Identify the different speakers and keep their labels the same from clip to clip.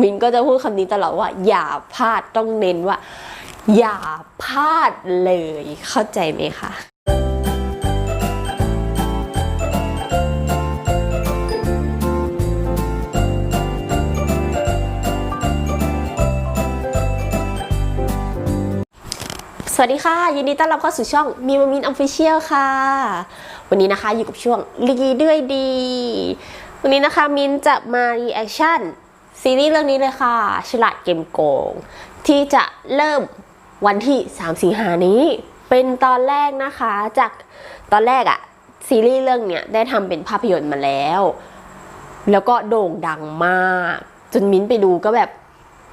Speaker 1: มินก็จะพูดคำนี้ตลอดว่า อย่าพลาดต้องเน้นว่า อย่าพลาดเลยเข้าใจไหมคะสวัสดีค่ะ ยินดีต้อนรับเข้าสู่ช่องมีมามินออฟฟิเชียลค่ะ วันนี้นะคะอยู่กับช่วงลีด้วยดี วันนี้นะคะมินจะมารีแอคชั่น ซีรีส์เรื่องนี้เลยค่ะ ฉลาดเกมโกง ที่จะเริ่มวันที่ 3 สิงหานี้ เป็นตอนแรกนะคะ จากตอนแรกอะซีรีส์เรื่องเนี้ยได้ทำเป็นภาพยนตร์มาแล้ว แล้วก็โด่งดังมาก จนมิ้นไปดูก็แบบ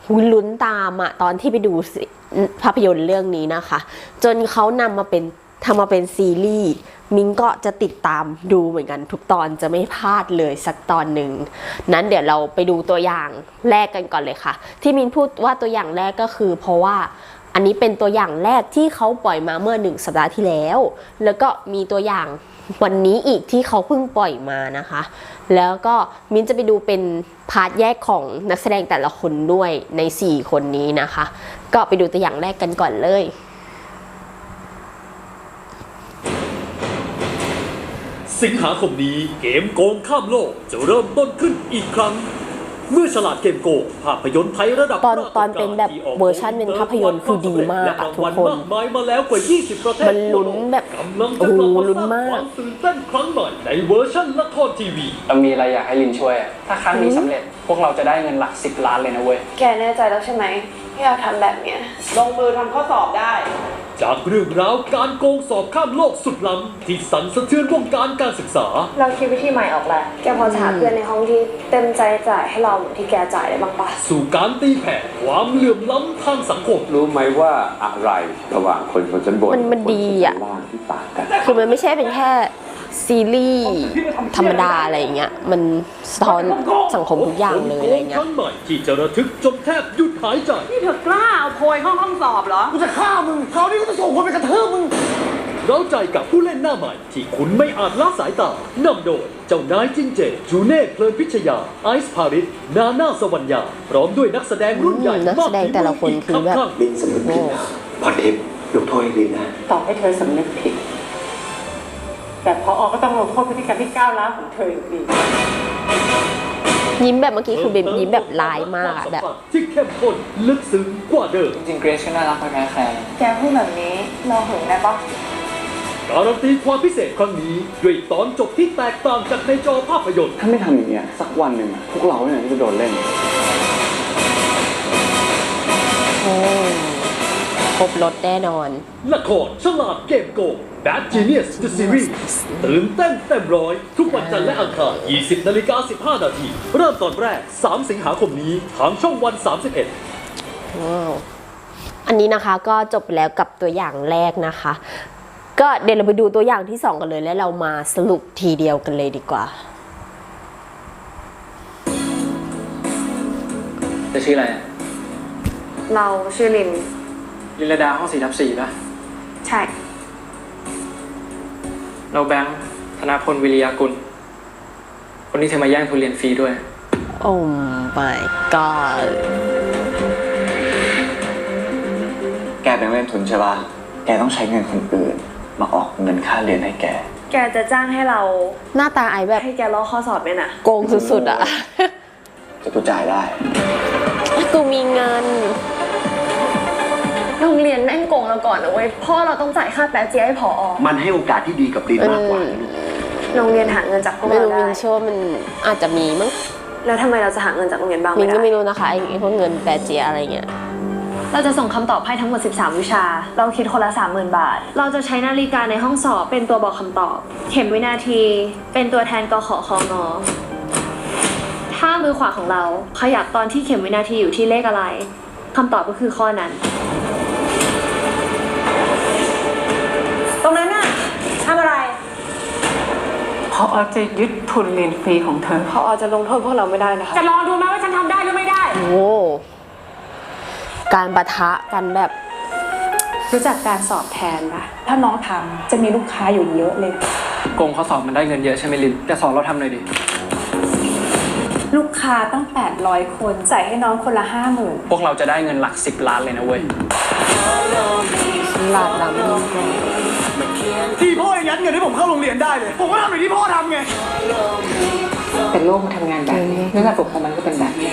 Speaker 1: หุยลุ้นตามอะตอนที่ไปดูภาพยนตร์เรื่องนี้นะคะ จนเขานำมาเป็น ทำมาเป็นซีรีส์มิงก็จะติดตามดูเหมือนกันทุกตอนจะไม่พลาดเลยสักตอนหนึ่งนั้นเดี๋ยวเราไปดูตัวอย่างแรกกันก่อนเลยค่ะ ที่มินพูดว่าตัวอย่างแรกก็คือ เพราะว่าอันนี้เป็นตัวอย่างแรกที่เขาปล่อยมาเมื่อหนึ่งสัปดาห์ที่แล้ว แล้วก็มีตัวอย่างวันนี้อีกที่เขาเพิ่งปล่อยมานะคะ แล้วก็มินจะไปดูเป็นพาร์ทแยกของนักแสดงแต่ละคนด้วยใน 4 คนนี้นะคะ ก็ไปดูตัวอย่างแรกกันก่อนเลย
Speaker 2: สิงหาคมนี้เกมโกงข้ามโลกจะเริ่มต้นขึ้นอีกครั้ง เมื่อฉลาดเกมโกงภาพยนตร์ไทยระดับ
Speaker 1: ตอน
Speaker 2: ราช
Speaker 1: ตอนเป็นแบบ
Speaker 2: ที่ออก
Speaker 1: เวอร์ชันเป็นภาพยนตร์คือดีมากอะ
Speaker 2: และรางวัล
Speaker 1: ทุกคน
Speaker 2: มากมายมาแล้วกว่า 20 ประเทศ
Speaker 1: มันลุ้นแบบ
Speaker 2: กำลังจะกลับ
Speaker 1: โอ้โห
Speaker 2: มา
Speaker 1: ลุ้น
Speaker 2: สร้าง
Speaker 1: มาก
Speaker 2: ความตื่นเต้นครั้งใหม่ในเวอร์ชันละครทีวี
Speaker 3: เรามีอะไรอยากให้ลินช่วยอะถ้าครั้งนี้สำเร็จพวกเราจะได้เงินหลักสิบล้านเลยนะเว้ย
Speaker 4: แกแน่ใจแล้วใช่ไหมที่อยากทำแบบเนี้ย
Speaker 5: ลงมือทำข้อสอบได้
Speaker 2: จากเรื่องราวการโกงสอบข้ามโลกสุดล้ำที่สั่นสะเทือนวงการการศึกษา
Speaker 4: เราคิดวิธีใหม่ออกแล้ว แกพอจะหาเพื่อนในห้องที่เต็มใจจ่ายให้เราเหมือนที่แกจ่ายได้บ้างปะ
Speaker 2: สู่การตีแผ่ความเหลื่อมล้ำทางสังคม
Speaker 6: รู้ไหมว่าอะไรระหว่างคนบนชั้นบน
Speaker 1: มันมันดีอะ
Speaker 6: กับคนบนชั้นล่างที่ต่างกัน
Speaker 1: คือมันไม่ใช่เป็นแค่ ซีรีส์ธรรมดาอะไรอย่างเงี้ยมันสะท้อนสังคมทุกอย่างเลยอะไรเงี้
Speaker 2: ค
Speaker 1: ย
Speaker 2: รั้งใหม่ที่จะระทึกจนแทบหยุดหายใจ
Speaker 5: นี่เธอกล้าเอาโพยเข้าห้องสอบเหรอ
Speaker 2: กูจะฆ่ามึงคราวนี้กูจะส่งคนไปกระเทืบมึงเราใจกับผู้เล่นหน้าใหม่ ที่คุณไม่อาจละสายตานำโดยเจ้านายจินเจจูเน่เพลินพิชยา ไอซ์พาริสนาน่าสวรรณาพร้อมด้วยนักแสดงรุ่นใหญ่
Speaker 1: นักแสดงแต่ละคนคือแบบ
Speaker 2: มากฝีมื
Speaker 6: ลินสำนึกผิดแล้วพรทิพย์ยกโทษให้ลินนะ
Speaker 5: ต่อให้เธอสำนึกผิด แต่พออก็ต้องลงโทษพฤติกรรมที่ก้าวร้าวของเธออยู่ดี
Speaker 1: ยิ้มแบบเมื่อกี้คือเป็นยิ้มแบบร้ายมากอะแบบ
Speaker 2: ที่เข้มข้นลึกซึ้งกว่าเดิม
Speaker 3: จริงๆเกรซก็น่ารักไม่แพ้ใคร
Speaker 4: แกพูดแบบนี้เราหึงได้ปะ
Speaker 2: การันตีความพิเศษครั้งนี้ ด้วยตอนจบที่แตกต่างจากในจอภาพยนตร์
Speaker 6: ถ้าไม่ทำอย่างเงี้ยสักวันหนึ่งอะพวกเราเนี่ยจะโดนเล่น
Speaker 1: โอ้ ครบรถแน่นอน
Speaker 2: ละครฉลาดเกมโกง Bad Genius The Series ตื่นเต้นเต็มร้อย ทุกวันจันทร์และอังคาร 20นาฬิกา15นาที เริ่มตอนแรก 3 สิงหาคมนี้ ทางช่องวัน 31
Speaker 1: ว้าว อันนี้นะคะก็จบไปแล้วกับตัวอย่างแรกนะคะ ก็เดี๋ยวเราไปดูตัวอย่างที่สองกันเลย แล้วเรามาสรุปทีเดียวกันเลยดีกว่า
Speaker 3: จะชื่ออะไรอะ
Speaker 4: เราชื่อลิน
Speaker 3: ลินลดาห้องสี่ทับสี่ป่ะ
Speaker 4: ใช่
Speaker 3: เราแบงค์ธนาพลวิริยากุล คนนี้เธอมาแย่งทุนเรียนฟรีด้วย
Speaker 1: โอ้ my god
Speaker 6: แกเป็นเล่นทุนใช่ปะแกต้องใช้เงินคนอื่น มาออกเงินค่าเรียนให้แก
Speaker 4: แกจะจ้างให้เรา
Speaker 1: หน้าตาไอแบบ
Speaker 4: ให้แกลอกข้อสอบไหมนะ
Speaker 1: โกงสุดๆอะ
Speaker 6: จะกูจ่ายได้
Speaker 1: กูมีเงิน
Speaker 4: โรงเรียนแม่งโกงเราก่อนนะเว้ยพ่อเราต้องจ่ายค่าแป๊ะเจี๊ยให้ผอ
Speaker 6: มันให้โอกาสที่ดีกับลินมากกว่านะลูก
Speaker 4: โรงเรียนหาเงินจากพวก
Speaker 1: ไม่
Speaker 4: เรา
Speaker 1: รู้
Speaker 4: ได้
Speaker 1: มินเชื่อว่ามันอาจจะมีมั้ง
Speaker 4: แล้วทำไมเราจะหาเงินจากโรงเรียนบ้าง
Speaker 1: มิ
Speaker 4: ไม่
Speaker 1: น
Speaker 4: ได้
Speaker 1: ก็ไม่รู้นะคะไอ้พวกเงินแปรเจียอะไรเงี้ย
Speaker 4: เราจะส่งคำตอบให้ทั้งหมด 13 วิชา เราคิดคนละ 30,000 บาท เราจะใช้นาฬิกาในห้องสอบเป็นตัวบอกคำตอบ เข็มวินาที เป็นตัวแทนกขอคองอถ้ามือขวาของเราขยับตอนที่เข็มวินาทีอยู่ที่เลขอะไรคำตอบก็คือข้อนั้น
Speaker 5: พออจะยึดทุนเรียนฟรีของเธอ
Speaker 4: พอจะลงโทษพวกเราไม่ได้นะคะ
Speaker 5: จะลองดูไหมว่าฉันทำได้หรือไม่ได้
Speaker 1: โอ้การประทะกันแบบ
Speaker 7: รู้จักการสอบแทนปะถ้าน้องทำจะมีลูกค้าอยู่เยอะเลย
Speaker 3: โกงข้อสอบมันได้เงินเยอะใช่ไหมลินแต่สอนเราทำหน่อยดิ
Speaker 7: ลูกค้าตั้ง 800 คนจ่ายให้น้องคนละ 50,000
Speaker 3: พวกเราจะได้เงินหลักสิบล้านเลยนะเว้ย
Speaker 1: ลาดลำมินก็
Speaker 8: ที่พ่อยังยัดเงินให้ผมเข้าโรงเรียนได้เลย ผมก็ทำอย่างที่พ่อทำไง
Speaker 5: เป็นโลกมันทำงานแบบนี้เรื่องระบบของมันก็เป็นแบบนี้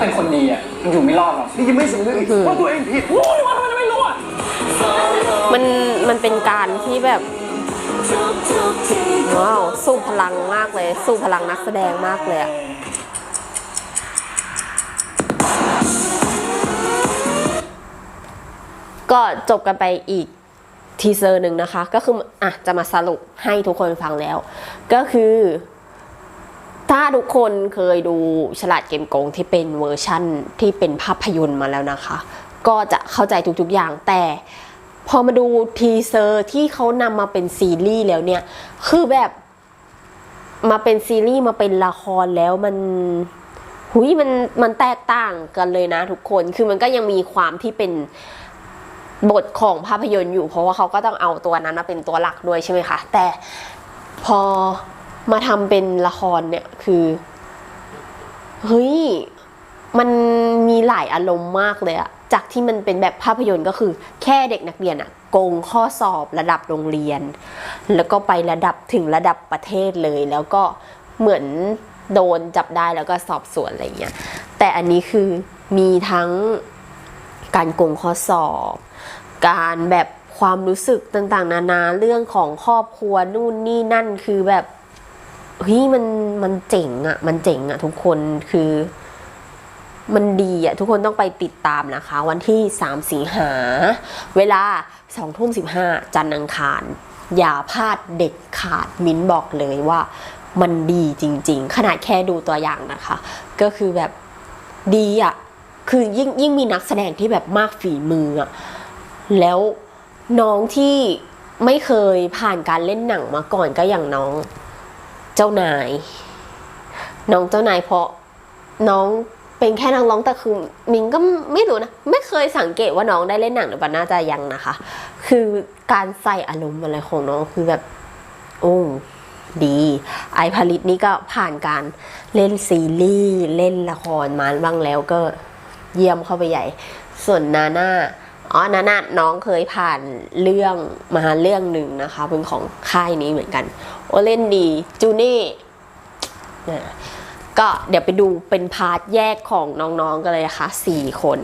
Speaker 3: เป็นคนดีอะมันอยู่ไม่รอดหรอก
Speaker 8: นี่ยังไม่สำนึกอีกว่าตัวเองผิดโอ้ยว่าทำไมจะไม่รู้อะ
Speaker 1: มันมันเป็นการที่แบบว้าวสู้พลังมากเลย สู้พลังนักแสดงมากเลยอะ ก็จบกันไปอีกทีเซอร์หนึ่งนะคะ ก็คืออะจะมาสรุปให้ทุกคนฟังแล้ว ก็คือ ถ้าทุกคนเคยดูฉลาดเกมโกงที่เป็นเวอร์ชั่นที่เป็นภาพยนตร์มาแล้วนะคะ ก็จะเข้าใจทุกๆอย่างแต่พอมาดูทีเซอร์ที่เขานำมาเป็นซีรีส์แล้วเนี่ย คือแบบมาเป็นซีรีส์มาเป็นละครแล้วมันหุยมันมันแตกต่างกันเลยนะทุกคน คือมันก็ยังมีความที่เป็น บทของภาพยนตร์อยู่ เพราะว่าเขาก็ต้องเอาตัวนั้นมาเป็นตัวหลักด้วยใช่ไหมคะ แต่พอมาทำเป็นละครเนี่ยคือเฮ้ยมันมีหลายอารมณ์มากเลยอะจากที่มันเป็นแบบภาพยนตร์ก็คือ แค่เด็กนักเรียนอะโกงข้อสอบระดับโรงเรียน แล้วก็ไประดับถึงระดับประเทศเลย แล้วก็เหมือนโดนจับได้แล้วก็สอบสวนอะไรเงี้ยแต่อันนี้คือมีทั้งการโกงข้อสอบ การแบบความรู้สึกต่างๆ นานาเรื่องของครอบครัวนู่นนี่นั่นคือแบบเฮ้ยมันมันเจ๋งอะมันเจ๋งอะทุกคนคือมันดีอะทุกคนต้องไปติดตามนะคะ วันที่ 3 สิงหา เวลา2ทุ่ม15 จันทร์อังคาร อย่าพลาดเด็ดขาดมิ้นบอกเลยว่ามันดีจริง ๆ ขนาดแค่ดูตัวอย่างนะคะ ก็คือแบบดีอะคือยิ่งยิ่งมีนักแสดงที่แบบมากฝีมืออะ แล้วน้องที่ไม่เคยผ่านการเล่นหนังมาก่อนก็อย่างน้อง เจ้านาย น้องเจ้านายเพราะน้องเป็นแค่นักร้องแต่คือมิงก็ไม่รู้นะไม่เคยสังเกตว่าน้องได้เล่นหนังหรือเปล่าน่าจะยังนะคะ คือการใส่อารมณ์อะไรของน้องคือแบบโอ้ดี ไอพาริตนี่ก็ผ่านการเล่นซีรีส์เล่นละครมาบ้างแล้วก็เยี่ยมเข้าไปใหญ่ ส่วนนาน่า อ๋อนาน่าน้องเคยผ่านเรื่องมาเรื่องหนึ่งนะคะ เป็นของค่ายนี้เหมือนกัน โอเล่นดีจูเน่เนี่ยก็เดี๋ยวไปดูเป็นพาร์ทแยกของน้องๆกันเลยนะคะสี่คน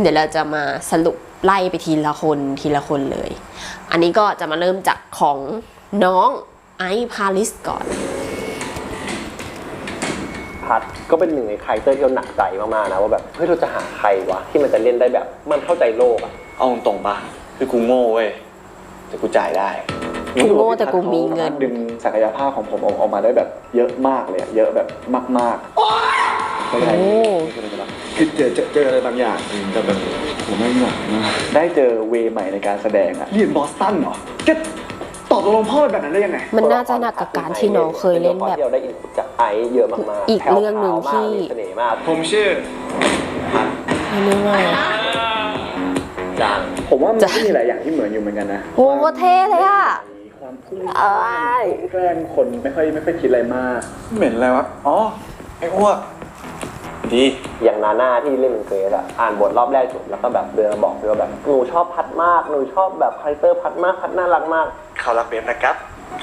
Speaker 1: เดี๋ยวเราจะมาสรุปไล่ไปทีละคนทีละคนเลย อันนี้ก็จะมาเริ่มจากของน้องไอซ์พาริสก่อน
Speaker 9: พัดก็เป็นหนึ่งในคาแรคเตอร์ที่เราหนักใจมากๆนะว่าแบบเฮ้ยเราจะหาใครวะที่มันจะเล่นได้แบบ มันเข้าใจโลกอะ
Speaker 6: เอาตรงๆปะคือกูโง่เว้ยแต่กูจ่ายได้
Speaker 1: กูโง่แต่กูมีเงิน
Speaker 6: ดึงศักยภาพของผมออกมาได้แบบเยอะมากเลยอะเยอะแบบมากๆไม่ได้
Speaker 1: โอ้
Speaker 6: คือเจอเจอเจออะไรบางอย่างแต่แบบผมไม่หนักมากได้เจอเวย์ใหม่ในการแสดงอะ
Speaker 8: เรียนบอสตันเหรอแก ตอบตกลงพ่อแบบนั้นได้ยังไง
Speaker 1: มันน่าจะหนักกับการที่น้องเคยเล่นแบบ
Speaker 9: ที่เราได้อินพุตจากไอซ์เยอะมากๆ
Speaker 1: อีกเรื่องหนึ่งที่
Speaker 9: แผ่วๆมากมีเสน่ห์มาก
Speaker 3: ผมชื่อ
Speaker 1: ไม่รู้ไง
Speaker 9: จัง
Speaker 6: ผมว่ามันก็มีหลายอย่างที่เหมือนอยู่เหมือนกันนะ
Speaker 1: โหเท่เลยอะ
Speaker 6: ความพุ่ง
Speaker 1: เอ้ย
Speaker 6: แกล้งคนไม่ค่อยไม่ค่อยคิดอะไรมาก เหม็นอะไรวะ อ๋อ ไอ้อ้วก ดี
Speaker 9: อย่างนาน่าที่เล่นเป็นเกรซอะอ่านบทรอบแรกจบแล้วก็แบบเดินมาบอกเลยว่าแบบหนูชอบพัดมากหนูชอบแบบคาแรคเตอร์พัดมากพัดน่ารักมาก
Speaker 6: เขารักเบฟนะครับ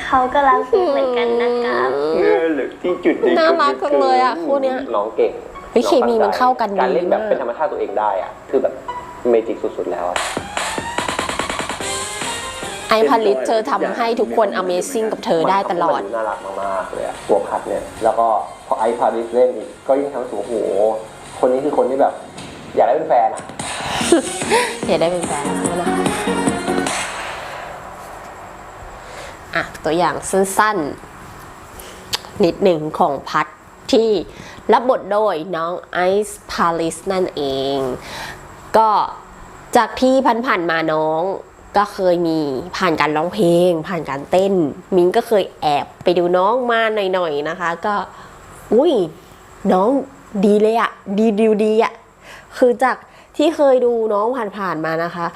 Speaker 10: เขาก็รักฟิล์มเหมือนกันนะครับ
Speaker 6: เงือหรือที่จุดเด็ก
Speaker 1: น่ารักจังเลยอะคู่เนี้ย
Speaker 9: น้องเก่ง
Speaker 1: เฮ้ยเคมีมันเข้ากันดี
Speaker 9: การเล่นแบบ
Speaker 1: มาก
Speaker 9: เป็นธรรมชาติตัวเองได้อะคือแบบเมจิกสุดๆแล้วอะ
Speaker 1: ไอพาริสเธอทำให้ทุกคน Amazing กับเธอได้ตลอด
Speaker 9: มันน่ารักมากๆเลยอะตัวพัดเนี่ย แล้วก็พอไอซ์พาริสเล่นอีก ก็ยิ่งทำให้รู้สึกว่าโอ้โห คนนี้คือคนที่แบบ อยากได้เป็นแฟนอะ
Speaker 1: อยากได้เป็นแฟนแล้วนะ อะตัวอย่างสั้นๆ นิดหนึ่งของพัดที่รับบทโดยน้องไอซ์พาริสนั่นเอง ก็จากที่ผ่านๆมาน้องก็เคยมีผ่านการร้องเพลง ผ่านการเต้น มิงก็เคยแอบไปดูน้องมาหน่อยๆนะคะ ก็อุ้ยน้องดีเลยอะดีดีดีอะคือจากที่เคยดูน้องผ่านๆมานะคะ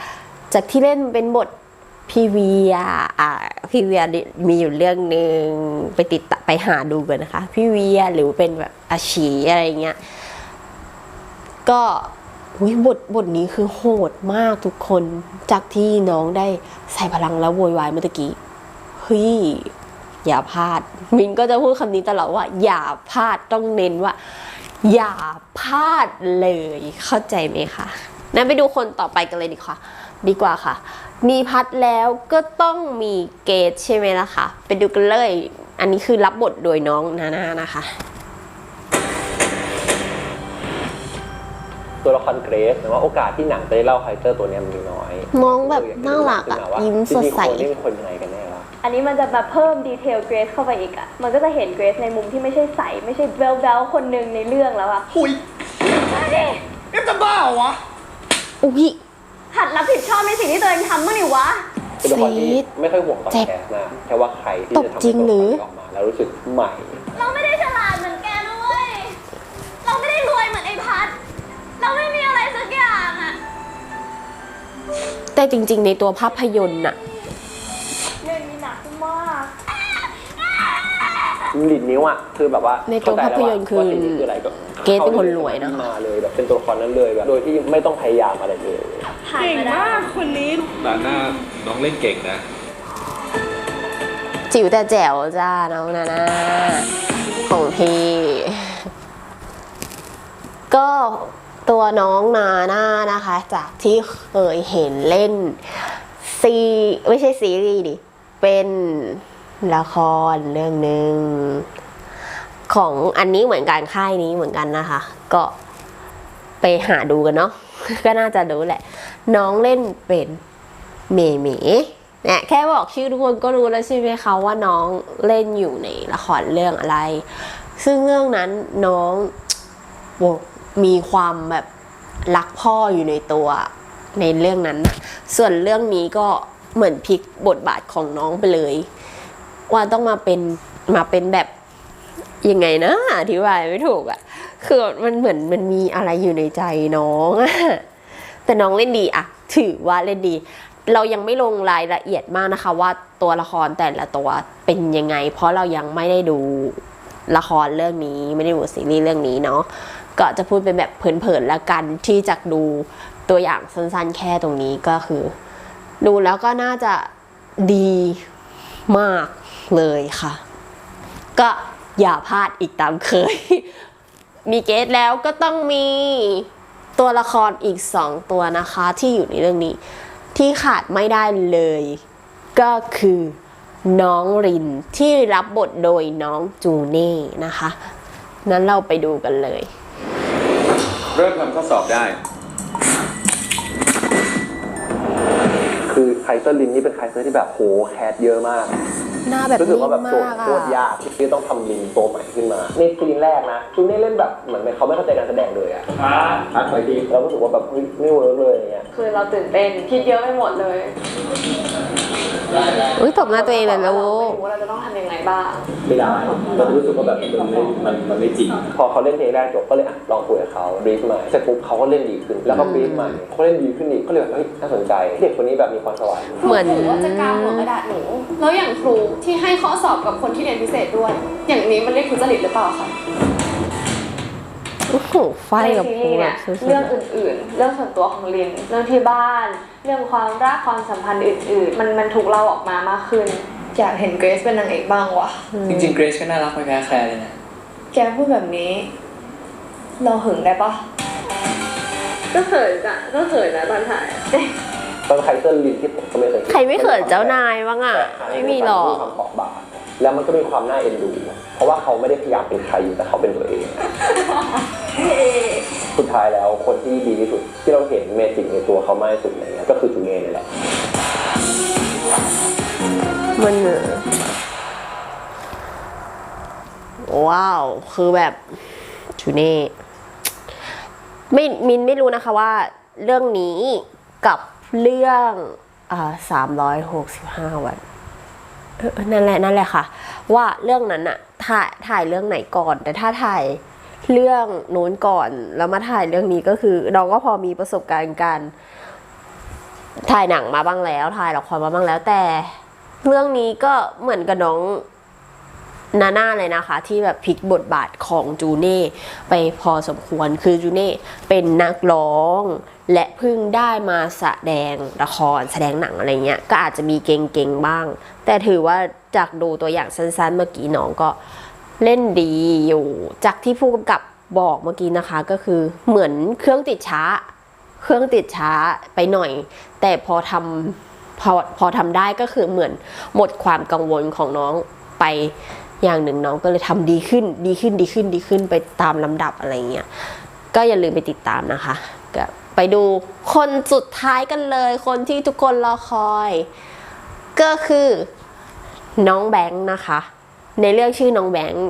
Speaker 1: จากที่เล่นเป็นบท พี่เวีอะอ่าพี่เวียมีอยู่เรื่องหนึ่งไปติดไปหาดูกันนะคะ พี่เวียหรือเป็นแบบอาชีอะไรเงี้ย ก็อุ๊ยบทบทนี้คือโหดมากทุกคนจากที่น้องได้ใส่พลังแล้วโวยวายเมื่อกี้เฮ้ยอย่าพลาด มินก็จะพูดคำนี้ตลอดว่า อย่าพลาดต้องเน้นว่า อย่าพลาดเลยเข้าใจไหมคะนั้นไปดูคนต่อไปกันเลยดีกว่า ดีกว่าค่ะ มีพัดแล้วก็ต้องมีเกตใช่ไหมล่ะคะไปดูกันเลย อันนี้คือรับบทโดยน้องนานานะคะ
Speaker 9: ตัวละครเกรซแต่ว่าโอกาสที่หนังจะได้เล่าคาแรคเตอร์ตัวเนี้ยมันมีน้อย
Speaker 1: น้องแบบน่ารักอะ
Speaker 9: ว่า
Speaker 1: ยิ้มสดใส
Speaker 9: จริงๆคนนี่เป็นคนยังไงกันแน่วะ
Speaker 10: อันนี้มันจะแบบเพิ่มดีเทลเกรซเข้าไปอีกอะมันก็จะเห็นเกรซในมุมที่ไม่ใช่ใส ไม่ใช่เบลเบลคนหนึ่งในเรื่องแล้วอะ
Speaker 8: หุย
Speaker 10: มาดิ
Speaker 8: เอ็มจะบ้าเหรอวะ
Speaker 1: อุ้ย
Speaker 10: หัดรับผิดชอบในสิ่งที่ตัวเองทำบ้างดิวะ
Speaker 9: เป็นตัวละครที่
Speaker 1: ซีด
Speaker 9: ไม่ค่อยห่วงตอน
Speaker 1: เจ็บ
Speaker 9: แคสนะแค่ว่าใครที่
Speaker 1: ตบ
Speaker 9: จะทำ
Speaker 1: จริงหรือ
Speaker 9: ให้ตัวละคออกมา แล้วรู้สึกใหม่
Speaker 10: เราไม่ได้ฉลาดเหมือนแกนะเว้ย เราไม่ได้รวยเหมือนไอ้พัด เราไม่มีอะไรสักอย่างอะ
Speaker 1: แต่จริง ๆ ในตัวภาพยนตร์น่ะ
Speaker 10: เรื่องนี้หนักมาก
Speaker 9: หลินนิ้วอะ คือแบบว่า
Speaker 1: ในตัวภาพยนตร์คือ
Speaker 9: ว่าสิ่งนี้คืออะไรก็
Speaker 1: เกรซเป็นคนรวยนะคะ
Speaker 9: มาเลยแบบเป็นตัวละครนั้นเลยแบบโดยที่ไม่ต้องพยายามอะไรเลย
Speaker 10: ผ่านมาได้
Speaker 11: ด่านหน้าน้องเล่นเก่งนะ
Speaker 1: จิ๋วแต่แจ๋วจ้าน้องนานาของพี่ ก็ตัวน้องนาน่านะคะ จากที่เคยเห็นเล่น ซีไม่ใช่ซีรีส์ดิ เป็นละครเรื่องหนึ่ง ของอันนี้เหมือนกันค่ายนี้เหมือนกันนะคะ ก็ไปหาดูกันเนาะก็น่าจะรู้แหละ น้องเล่นเป็นเมเมเนี่ยแค่บอกชื่อทุกคนก็รู้แล้วใช่ไหมคะว่าน้องเล่นอยู่ในละครเรื่องอะไร ซึ่งเรื่องนั้นน้องโว้มีความแบบรักพ่ออยู่ในตัวในเรื่องนั้น ส่วนเรื่องนี้ก็เหมือนพลิกบทบาทของน้องไปเลย ว่าต้องมาเป็นมาเป็นแบบ ยังไงนะอธิบายไม่ถูกอะคือมันเหมือนมันมีอะไรอยู่ในใจน้องอะแต่น้องเล่นดีอะถือว่าเล่นดี เรายังไม่ลงรายละเอียดมากนะคะ ว่าตัวละครแต่ละตัวเป็นยังไง เพราะเรายังไม่ได้ดูละครเรื่องนี้ไม่ได้ดูซีรีส์เรื่องนี้เนาะก็จะพูดเป็นแบบเผินๆแล้วกันที่จะดูตัวอย่างสั้นๆ แค่ตรงนี้ก็คือ ดูแล้วก็น่าจะดีมากเลยค่ะ ก็ อย่าพลาดอีกตามเคย มีเกตแล้วก็ต้องมีตัวละครอีกสองตัวนะคะที่อยู่ในเรื่องนี้ ที่ขาดไม่ได้เลย ก็คือน้องรินที่รับบทโดยน้องจูเน่นะคะ นั้นเราไปดูกันเลย
Speaker 6: เริ่มทำข้อสอบได้
Speaker 9: คือไคเซอร์ลินนี่เป็นไคเซอร์ที่แบบโหแคสเยอะมาก
Speaker 1: หน้าแบบ
Speaker 9: รู้สึก
Speaker 1: นิ่
Speaker 9: ว่าแบบ
Speaker 1: ม
Speaker 9: โจท
Speaker 1: มาก
Speaker 9: ย์โคตร
Speaker 1: อะ
Speaker 9: ยากที่ต้องทำลินตัวใหม่ขึ้นมานี่คือลินแรกนะจูเน่เล่นแบบเหมือนเขาไม่เข้าใจการแสดงเลยอะอะไปทีเรารู้สึกว่าแบบเฮ้ยไม่เวิร์กเลยอย่างเงี้ย
Speaker 4: คือเราตื่นเต้นคิดเยอะไปหมดเลย
Speaker 1: อุ้ยตบหน้าตัวเองเลยนะ
Speaker 4: เรา
Speaker 1: ลู
Speaker 4: ไม่
Speaker 1: ก
Speaker 4: รู้ว่าเราจะต้องทำยังไงบ้าง
Speaker 6: ไม่ได้เรารู้สึกว่าแบบมันไม่มันมันไม่จริง
Speaker 9: พอเขาเล่นเพลงแรกจบก็เลยอะลองคุยกับเขาบรีฟใหม่เสร็จปุ๊บเขาก็เล่นดีขึ้น แล้วก็บรีฟใหม่เขาเล่นดีขึ้นอีกก็เลยแบบเฮ้ยน่าสนใจเด็กคนนี้แบบมีความสวรรค์
Speaker 1: เหมือน
Speaker 4: ครูว่าจะกาวหัวกระดาษหนู แล้วอย่างครูที่ให้ข้อสอบกับคนที่เรียนพิเศษด้วย อย่างนี้มันเรียกทุจริตหรือเปล่าคะ
Speaker 1: โอ้โหไฟ
Speaker 4: ใน
Speaker 1: กับ
Speaker 4: ซี
Speaker 1: พู
Speaker 4: รีส์
Speaker 1: แบ
Speaker 4: เนี่ย
Speaker 1: บสุด
Speaker 4: เรื่องอื่นๆ เรื่องส่วนตัวของลินเรื่องที่บ้านเรื่องความรักความสัมพันธ์อื่น ๆ มันมันถูกเล่าออกมามากขึ้น อยากเห็นเกรซเป็นนางเอกบ้างวะ
Speaker 3: จริงๆเกรซก็น่ารักไม่แพ้แคลร์เลยนะ
Speaker 4: แกพูดแบบนี้ เราหึงได้ปะก็เขินอะก็เขินนะตอนถ่าย
Speaker 9: ตอนไคเซอร์ลินที่ผมก็ไม่เคย
Speaker 1: ๆใครไม่เขินเจ้านายบ้างอะ ไม่มีหรอก
Speaker 9: ความเปราะบาง แล้วมันก็มีความน่าเอ็นดู เพราะว่าเขาไม่ได้พยายามเป็นใครแต่เขาเป็นตัวเอง สุดท้ายแล้วคนที่ดีที่สุดที่เราเห็นเมจิกในตัวเขามากที่สุดอะไรเงี้ยก็คือจูเน่นี่แหละ
Speaker 1: มันเออว้าว คือแบบชูเน่ไม่มินไม่รู้นะคะว่าเรื่องนี้กับเรื่องอ่าสามร้อยหกสิบห้าวันเออ นั่นแหละนั่นแหละค่ะ ว่าเรื่องนั้นอะถ่ายถ่ายเรื่องไหนก่อน แต่ถ้าถ่ายเรื่องโน้นก่อนแล้วมาถ่ายเรื่องนี้ก็คือ เราก็พอมีประสบการณ์การ ถ่ายหนังมาบ้างแล้ว ถ่ายละครมาบ้างแล้วแต่ เรื่องนี้ก็เหมือนกับน้องนาน่าเลยนะคะ ที่แบบพลิกบทบาทของจูเน่ไปพอสมควรคือจูเน่เป็นนักร้อง และเพิ่งได้มาแสดงละครแสดงหนังอะไรเงี้ยก็อาจจะมีเก่งๆบ้าง แต่ถือว่าจากดูตัวอย่างสั้นๆ เมื่อกี้น้องก็เล่นดีอยู่ จากที่ผู้กำกับบอกเมื่อกี้นะคะ ก็คือเหมือนเครื่องติดช้า เครื่องติดช้าไปหน่อย แต่พอทำพอพอทำได้ก็คือเหมือนหมดความกังวลของน้องไปอย่างหนึ่งน้องก็เลยทำดีขึ้น ดีขึ้นดีขึ้นดีขึ้นไปตามลำดับอะไรเงี้ยก็อย่าลืมไปติดตามนะคะก็ ไปดูคนสุดท้ายกันเลย คนที่ทุกคนรอคอย ก็คือน้องแบงค์นะคะ ในเรื่องชื่อน้องแบงค์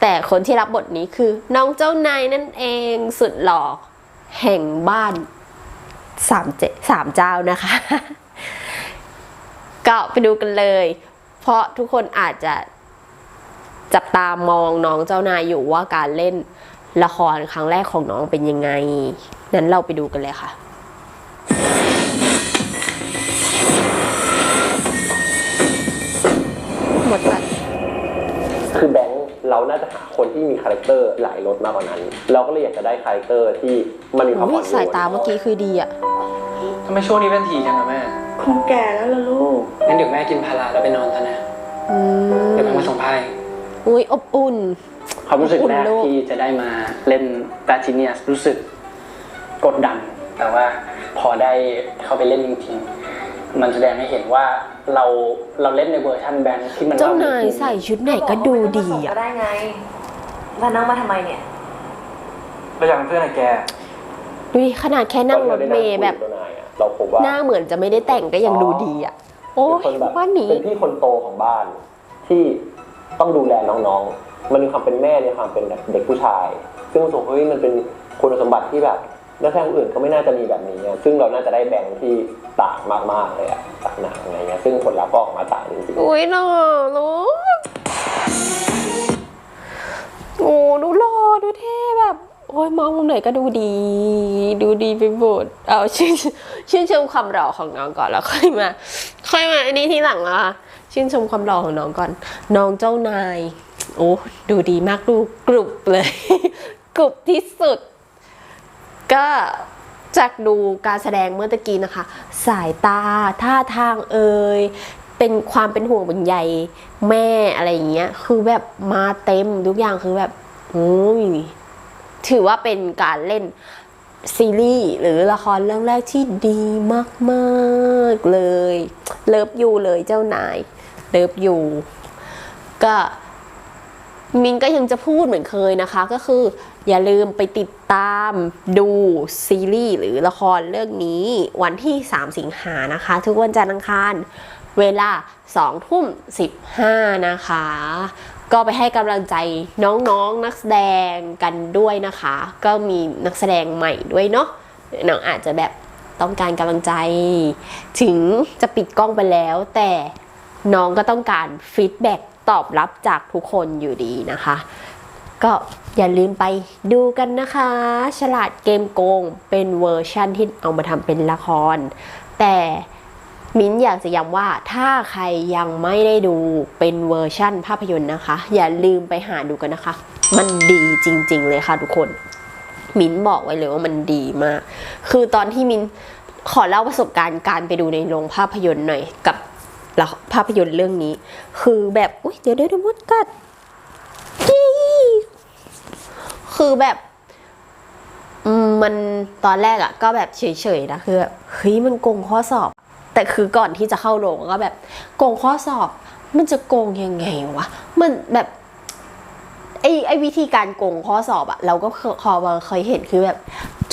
Speaker 1: แต่คนที่รับบทนี้คือ น้องเจ้านายนั่นเองสุดหล่อแห่งบ้านสามเจสามเจ้านะคะ ก็ไปดูกันเลย เพราะทุกคนอาจจะจับตามองน้องเจ้านายอยู่ว่าการเล่นละครครั้งแรกของน้องเป็นยังไง นั้นเราไปดูกันเลยค่ะหมดละ
Speaker 9: คือแบงค์เราน่าจะหาคนที่มีคาแรคเตอร์หลายรสมากกว่านั้น เราก็เลยอยากจะได้คาแรคเตอร์ที่มันมีความอ่
Speaker 1: อุ๊
Speaker 9: อยนโย
Speaker 1: สายตา
Speaker 9: น
Speaker 1: เมื่อกี้คือดีอะ
Speaker 3: ทำไมช่วงนี้เป็นทีจังอะแม่
Speaker 5: คงแก่แล้วล่ะลูก
Speaker 3: งั้นเดี๋ยวแม่กินพาราแล้วไปนอนซะนะ
Speaker 1: อืม
Speaker 3: เดี๋ยวแม่มาส่งพาย
Speaker 1: อุ้ยอบอุ่น
Speaker 3: ความรู้สึกแรก
Speaker 1: อุ่นโลก
Speaker 3: ที่จะได้มาเล่นตาจิเนียสรู้สึก กดดัน แต่ว่าพอได้เข้าไปเล่นจริงๆมันแสดงให้เห็นว่าเราเราเล่นในเวอร์ชันแบงค์ที่มัน
Speaker 1: เจ้า
Speaker 3: ล่
Speaker 1: นายใส่ชุดไหนก็ดูดี
Speaker 4: ก็
Speaker 1: อะ
Speaker 4: ได้ไงแล้วนั่งมาทำไมเนี่ย
Speaker 3: เราอยากเป็นเพื่อนกับแก
Speaker 1: ดูดิขนาดแค่นั่งรถเมย์แบบ
Speaker 9: เจ้านายอะเราพบว่า
Speaker 1: หน้าเหมือนจะไม่ได้แต่งก็ยังดูดีอะ โอ้
Speaker 9: เป็น
Speaker 1: ย
Speaker 9: คนแบบ
Speaker 1: ว่าหนี
Speaker 9: เป็นพี่คนโตของบ้าน ที่ต้องดูแลน้องๆ มันมีความเป็นแม่ในความเป็นแบบเด็กผู้ชาย ซึ่งรู้สึกว่าเฮ้ยมันเป็นคุณสมบัติที่แบบ นักแสดงคนอื่นก็ไม่น่าจะมีแบบนี้อะซึ่งเราน่าจะได้แบ่งค์ที่ต่างมากๆเลยอะจากหนังอะไรเงี้ยซึ่งผลลัพธ์ก็ออกมาต่างจริงๆ
Speaker 1: อุ้ยหล่อลูกโอ้ดูหล่อดูเท่แบบ โอ้ยมองมุมไหนก็ดูดี ดูดีไปหมดเอาชื่นชื่นชมความหล่อของน้องก่อนแล้วค่อยมา ค่อยมาอันนี้ทีหลังละคะชื่นชมความหล่อของน้องก่อน น้องเจ้านาย โอ้ดูดีมากดูกรุบเลย กรุบที่สุด ก็จากดูการแสดงเมื่อตะกี้นะคะ สายตาท่าทางเอ่ยเป็นความเป็นห่วงเป็นใยแม่อะไรอย่างเงี้ยคือแบบมาเต็มทุกอย่างคือแบบโอ้ยถือว่าเป็นการเล่นซีรีส์หรือละครเรื่องแรกที่ดีมากๆเลย เลิฟยูเลยเจ้านาย เลิฟยูก็ มินก็ยังจะพูดเหมือนเคยนะคะ ก็คืออย่าลืมไปติดตามดูซีรีส์หรือละครเรื่องนี้วันที่ 3 สิงหานะคะ ทุกวันจันทร์อังคารเวลา2ทุ่ม15 นะคะ ก็ไปให้กำลังใจน้องๆนักแสดงกันด้วยนะคะ ก็มีนักแสดงใหม่ด้วยเนาะน้องอาจจะแบบต้องการกำลังใจ ถึงจะปิดกล้องไปแล้ว แต่น้องก็ต้องการฟีดแบ็ก ตอบรับจากทุกคนอยู่ดีนะคะ ก็อย่าลืมไปดูกันนะคะ ฉลาดเกมโกงเป็นเวอร์ชั่นที่เอามาทำเป็นละคร แต่มิ้นอยากจะย้ำว่าถ้าใครยังไม่ได้ดูเป็นเวอร์ชั่นภาพยนตร์นะคะ อย่าลืมไปหาดูกันนะคะ มันดีจริง ๆ เลยค่ะทุกคน มิ้นบอกไว้เลยว่ามันดีมาก คือตอนที่มิ้นขอเล่าประสบการณ์การไปดูในโรงภาพยนตร์หน่อยกับ ละภาพยนตร์เรื่องนี้ คือแบบอุ้ยเดี๋ยวเดี๋ยวเดี๋ยวมดกัดจี้คือแบบมันตอนแรกอะก็แบบเฉยๆนะคือแบบเฮ้ยมันโกงข้อสอบ แต่คือก่อนที่จะเข้าโรงก็แบบโกงข้อสอบ มันจะโกงยังไงวะมันแบบไอไอวิธีการโกงข้อสอบอะเราก็เคยพอมาเคยเห็นคือแบบ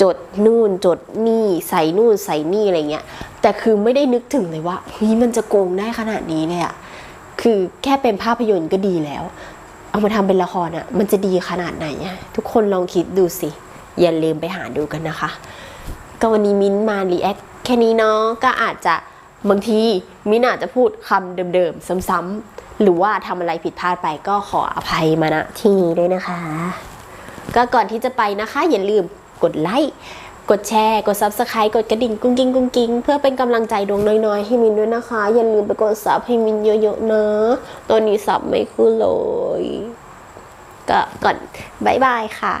Speaker 1: จดนู่นจดนี่ใส่นู่นใส่นี่อะไรเงี้ย แต่คือไม่ได้นึกถึงเลยว่าเฮ้ยมันจะโกงได้ขนาดนี้เลยอะคือแค่เป็นภาพยนตร์ก็ดีแล้ว เอามาทำเป็นละครอะมันจะดีขนาดไหนทุกคนลองคิดดูสิ อย่าลืมไปหาดูกันนะคะ ก็วันนี้มิ้นมารีแอคแค่นี้เนาะก็อาจจะบางทีมิ้นอาจจะพูดคำเดิมๆซ้ำๆหรือว่าทำอะไรผิดพลาดไปก็ขออภัยมาณที่นี้ด้วยนะคะ ก็ก่อนที่จะไปนะคะ อย่าลืมกดไลค์ กดแชร์ กด subscribe กดกระดิ่งกุ้งกิ้งกุ้งกิ้งเพื่อเป็นกำลังใจดวงน้อยๆ ให้มินด้วยนะคะ อย่าลืมไปกดซับให้มินเยอะๆนะ ตอนนี้ซับไม่ขึ้นเลย ก็ก่อนบายบายค่ะ